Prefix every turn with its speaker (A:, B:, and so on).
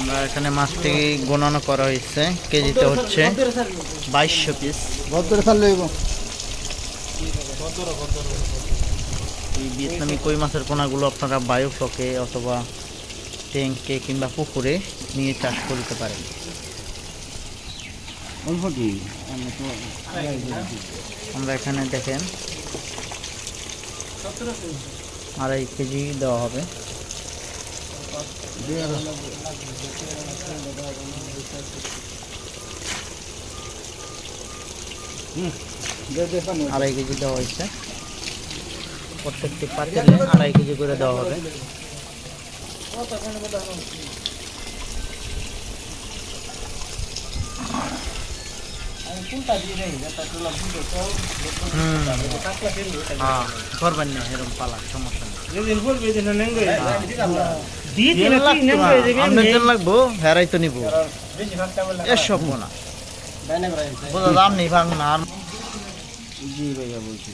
A: আমরা এখানে মাছটি গণনা করা হয়েছে। কেজিতে হচ্ছে বাইশশো পিস এই ভিয়েতনামি কই মাছের পোনাগুলো আপনারা বায়ু বায়োফ্লকে অথবা ট্যাঙ্কে কিংবা পুকুরে নিয়ে চাষ করতে পারেন।
B: কি?
A: আমরা এখানে দেখেন আড়াই কেজি দেওয়া হবে। আড়াই কেজি দেওয়া হয়েছে। প্রত্যেকটি পাতিলে আড়াই কেজি করে দেওয়া হবে। লাগবো হেরাই তো নিবো এসব না বোঝা দাম নেই ভাঙ না
B: জি ভাইয়া বলছি